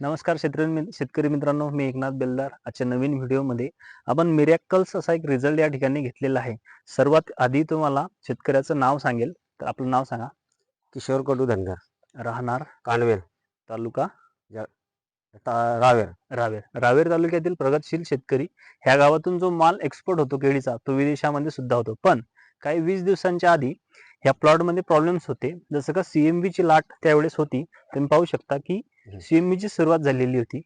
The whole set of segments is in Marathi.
नमस्कार शेतकरी मित- शेतकरी मित्रांनो मी एकनाथ बेलदार. आजच्या नवीन व्हिडिओमध्ये आपण मिरॅकल्स असा एक रिझल्ट या ठिकाणी घेतलेला आहे. सर्वात आधी तुम्हाला शेतकऱ्याचं नाव सांगेल. तर आपलं नाव सांगा. किशोर कडू धनगर. राहणार कानवेल. तालुका? रावेर. रावेर. रावेर तालुक्यातील प्रगतशील शेतकरी. ह्या गावातून जो माल एक्सपोर्ट होतो केळीचा तो विदेशामध्ये सुद्धा होतो. पण काही वीस दिवसांच्या आधी ह्या प्लॉटमध्ये प्रॉब्लेम्स होते. जसं का सीएमबी ची लाट त्यावेळेस होती. तुम्ही पाहू शकता की हम्म. सीएमबी ची सुरुवात झालेली होती.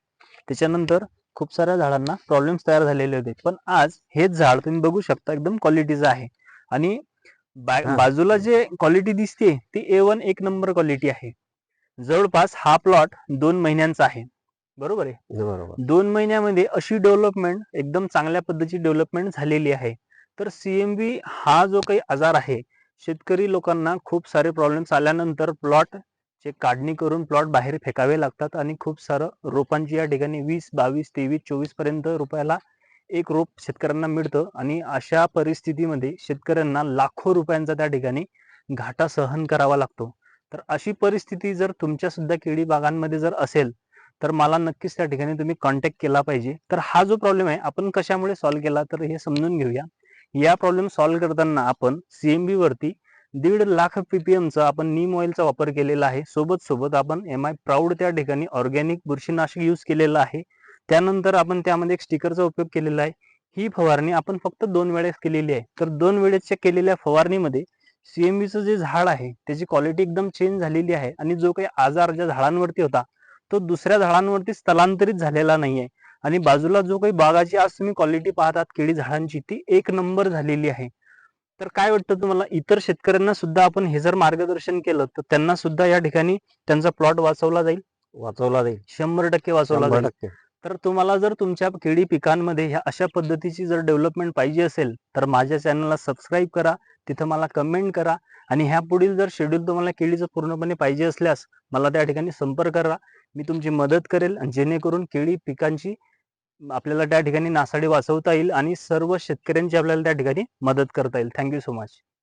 त्याच्यानंतर खूप साऱ्या झाडांना प्रॉब्लेम्स तयार झालेले होते. पण आज हेच झाड तुम्ही बघू शकता एकदम क्वालिटीचं आहे. आणि. बाजूला जे क्वालिटी दिसते ती ए वन एक नंबर क्वालिटी आहे. जवळपास हा प्लॉट दोन महिन्यांचा आहे. बरोबर आहे? बरोबर. दोन महिन्यामध्ये अशी डेव्हलपमेंट एकदम चांगल्या पद्धतीची डेव्हलपमेंट झालेली आहे. तर सीएमबी हा जो काही आजार आहे शेतकरी लोकांना खूप सारे प्रॉब्लेम्स आल्यानंतर प्लॉट जे काढणी करून प्लॉट बाहेर फेकावे लागतात आणि खूप सारं रोपांची या ठिकाणी वीस बावीस तेवीस चोवीसपर्यंत रुपयाला एक रोप शेतकऱ्यांना मिळतं आणि अशा परिस्थितीमध्ये शेतकऱ्यांना लाखो रुपयांचा त्या ठिकाणी घाटा सहन करावा लागतो. तर अशी परिस्थिती जर तुमच्या सुद्धा केळी बागांमध्ये जर असेल तर मला नक्कीच त्या ठिकाणी तुम्ही कॉन्टॅक्ट केला पाहिजे. तर हा जो प्रॉब्लेम आहे आपण कशामुळे सॉल्व्ह केला? तर हे समजून घेऊया. या प्रॉब्लेम सॉल्व्ह करताना आपण सीएमबी वरती दीड लाख पीपीएमचा आपण नीम ऑइलचा वापर केलेला आहे. सोबत सोबत आपण एम आय प्राऊड त्या ठिकाणी ऑर्गॅनिक बुरशीनाशक यूज केलेलं आहे. त्यानंतर आपण त्यामध्ये एक स्टिकरचा उपयोग केलेला आहे. ही फवारणी आपण फक्त दोन वेळेस केलेली आहे. तर दोन वेळेसच्या केलेल्या फवारणीमध्ये सीएमबीचं जे झाड आहे त्याची क्वालिटी एकदम चेंज झालेली आहे आणि जो काही आजार ज्या झाडांवरती होता तो दुसऱ्या झाडांवरती स्थलांतरित झालेला नाहीये. आणि बाजूला जो काही बागाची आज तुम्ही क्वालिटी पाहतात केळी झाडांची ती एक नंबर झालेली आहे. तर काय वाटतं तुम्हाला? इतर शेतकऱ्यांना सुद्धा आपण हे जर मार्गदर्शन केलं तर त्यांना सुद्धा या ठिकाणी त्यांचा प्लॉट वाचवला जाईल? वाचवला जाईल. शंभर टक्के वाचवला जाईल. टक्के. तर तुम्हाला जर तुमच्या केळी पिकांमध्ये ह्या अशा पद्धतीची जर डेव्हलपमेंट पाहिजे असेल तर माझ्या चॅनलला सबस्क्राईब करा. तिथं मला कमेंट करा. आणि ह्या पुढील जर शेड्यूल तुम्हाला केळीचं पूर्णपणे पाहिजे असल्यास मला त्या ठिकाणी संपर्क करा. मी तुमची मदत करेल. आणि जेणेकरून केळी पिकांची आपल्याला त्या ठिकाणी नासाडी वाचवता येईल आणि सर्व शेतकऱ्यांची आपल्याला त्या ठिकाणी मदत करता येईल. Thank you so much